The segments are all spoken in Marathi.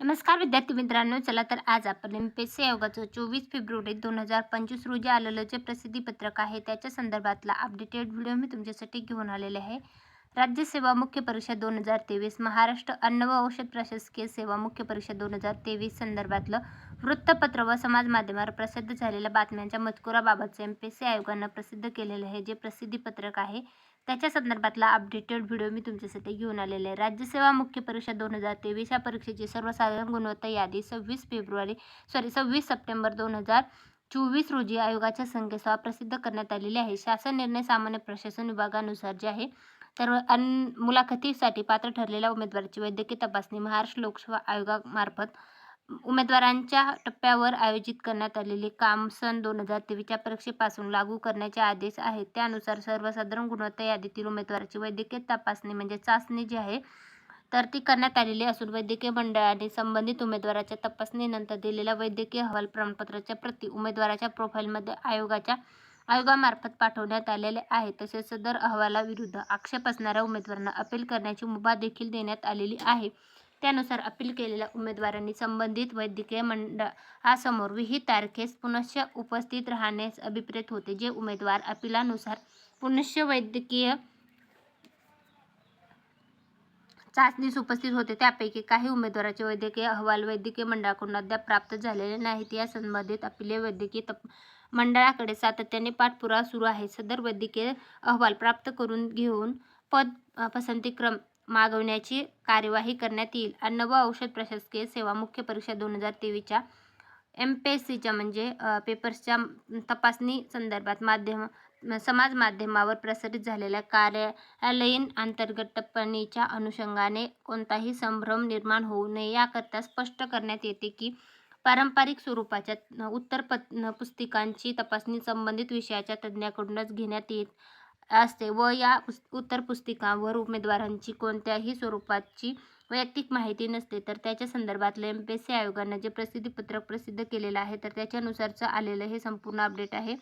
नमस्कार विद्यार्थी मित्रांनो चला तर आज आपण एम पी एस सी आयोगाचं चोवीस फेब्रुवारी दोन हजार पंचवीस रोजी आलेलं जे प्रसिद्धीपत्रक आहे. त्याच्या संदर्भातला अपडेटेड व्हिडिओ मी तुमच्यासाठी घेऊन आलेले आहे. राज्यसेवा मुख्य परीक्षा दोन हजार तेवीस महाराष्ट्र अन्न व औषध प्रशासकीय सेवा मुख्य परीक्षा दोन हजार तेवीस संदर्भातलं वृत्तपत्र व समाज माध्यमावर प्रसिद्ध झालेल्या बातम्यांच्या मजकुराबाबतचं एम पी एस सी आयोगानं प्रसिद्ध केलेलं आहे. जे प्रसिद्धीपत्रक आहे त्याच्या संदर्भातला अपडेटेड व्हिडिओ मी तुमच्यासाठी घेऊन आलेला आहे. राज्यसेवा मुख्य परीक्षा दोन हजार तेवीस या परीक्षेची सर्वसाधारण गुणवत्ता यादी सव्वीस फेब्रुवारी सॉरी सव्वीस सप्टेंबर दोन हजार चोवीस रोजी आयोगाच्या संख्येसह प्रसिद्ध करण्यात आलेली आहे. शासन निर्णय सामान्य प्रशासन विभागानुसार जे आहे तर अन मुलाखतीसाठी पात्र ठरलेल्या उमेदवाराची वैद्यकीय तपासणी महाराष्ट्र लोकसेवा आयोगामार्फत उमेदवारांच्या टप्प्यावर आयोजित करण्यात आलेले काम सन दोन हजार तेवीसच्या परीक्षेपासून लागू करण्याचे आदेश आहेत. त्यानुसार सर्वसाधारण गुणवत्ता यादीतील उमेदवाराची वैद्यकीय तपासणी म्हणजे चाचणी जी आहे तर ती करण्यात आलेली असून वैद्यकीय मंडळाने संबंधित उमेदवाराच्या तपासणीनंतर दिलेल्या वैद्यकीय अहवाल प्रमाणपत्राच्या प्रती उमेदवाराच्या प्रोफाईलमध्ये आयोगाच्या आयोगामार्फत पाठवण्यात आलेले आहे. तसेच सदर अहवालाविरुद्ध आक्षेप असणाऱ्या उमेदवारांना अपील करण्याची मुभा देखील देण्यात आलेली आहे. त्यानुसार अपील केलेल्या उमेदवारांनी संबंधित वैद्यकीय मंडळासमोर विहित तारखेस पुनश्च उपस्थित राहण्यास अभिप्रेत होते. जे उमेदवार अपिलानुसार पुनश्च वैद्यकीय चाचणीस उपस्थित होते त्यापैकी काही उमेदवाराचे वैद्यकीय अहवाल वैद्यकीय मंडळाकडून अद्याप प्राप्त झालेले नाहीत. या संबंधित अपिले वैद्यकीय तप मंडळाकडे सातत्याने पाठपुरावा सुरू आहे. सदर वैद्यकीय अहवाल प्राप्त करून घेऊन पद पसंतीक्रम मागवण्याची कार्यवाही करण्यात येईल. अन्न व औषध प्रशासकीय सेवा मुख्य परीक्षा दोन हजार तेवीसच्या एम पी एस सीच्या म्हणजे पेपर्सच्या तपासणी संदर्भात माध्यम समाज माध्यमावर प्रसारित झालेल्या कार्यालयीन अंतर्गत टिप्पणीच्या अनुषंगाने कोणताही संभ्रम निर्माण होऊ नये याकरता स्पष्ट करण्यात येते की पारंपरिक स्वरूपाच्या उत्तर पुस्तिकांची तपासणी संबंधित विषयाच्या तज्ज्ञाकडूनच घेण्यात येत असते व या उत्तर पुस्तिकावर उमेदवारांची कोणत्याही स्वरूपाची वैयक्तिक माहिती नसते. तर त्याच्या संदर्भातलं एम पी एस सी आयोगानं जे प्रसिद्धीपत्रक प्रसिद्ध केलेलं आहे तर त्याच्यानुसारचं आलेलं हे संपूर्ण अपडेट आहे.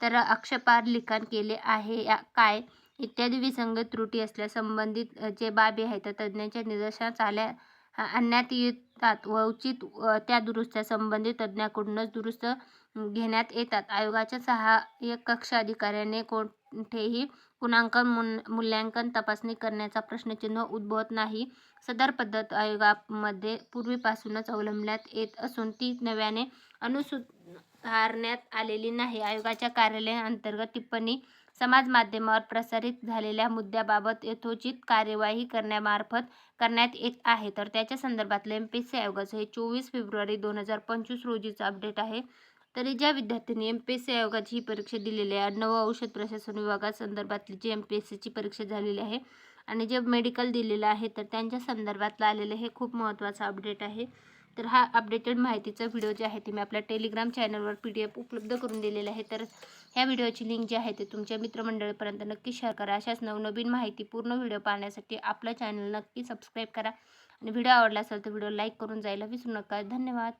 तर अक्षपार लिखाण केले आहे या काय इत्यादी विसंगत त्रुटी असल्या संबंधित जे बाबी आहेत तर तज्ज्ञांच्या निदर्शनास आल्या आणण्यात येतात व उचित त्या दुरुस्त्या संबंधित तज्ज्ञाकडूनच दुरुस्त घेण्यात येतात. आयोगाच्या सहाय्यक कक्ष अधिकाऱ्याने कोणतेही गुणांकन मूल्यांकन तपासणी करण्याचा प्रश्नचिन्ह उद्भवत नाही. सदर पद्धत आयोगामध्ये पूर्वीपासूनच अवलंबण्यात येत असून ती नव्याने अनुसुधारण्यात आलेली नाही. आयोगाच्या कार्यालयाअंतर्गत टिप्पणी समाज माध्यमावर प्रसारित झालेल्या मुद्द्याबाबत यथोचित कार्यवाही करण्यामार्फत करण्यात येत आहे. तर त्याच्या संदर्भातलं एम पी सी आयोगाचं हे चोवीस फेब्रुवारी दोन हजार पंचवीस रोजीचं अपडेट आहे. तरी ज्या विद्यार्थ्यांनी एम पी एस सी आयोगाची ही परीक्षा दिलेली आहे अन्न व औषध प्रशासन विभागासंदर्भातली जी एम पी एस सीची परीक्षा झालेली आहे आणि जे मेडिकल दिलेलं आहे तर त्यांच्या संदर्भातलं आलेलं हे खूप महत्त्वाचं अपडेट आहे. तर हा अपडेटेड माहितीचा व्हिडिओ जे आहे ते मी आपल्या टेलिग्राम चॅनलवर पी डी एफ उपलब्ध करून दिलेला आहे. तर ह्या व्हिडिओची लिंक जी आहे ते तुमच्या मित्रमंडळीपर्यंत नक्की शेअर करा. अशाच नवनवीन माहिती पूर्ण व्हिडिओ पाहण्यासाठी आपलं चॅनल नक्की सबस्क्राईब करा. आणि व्हिडिओ आवडला असेल तर व्हिडिओ लाईक करून जायला विसरू नका. धन्यवाद.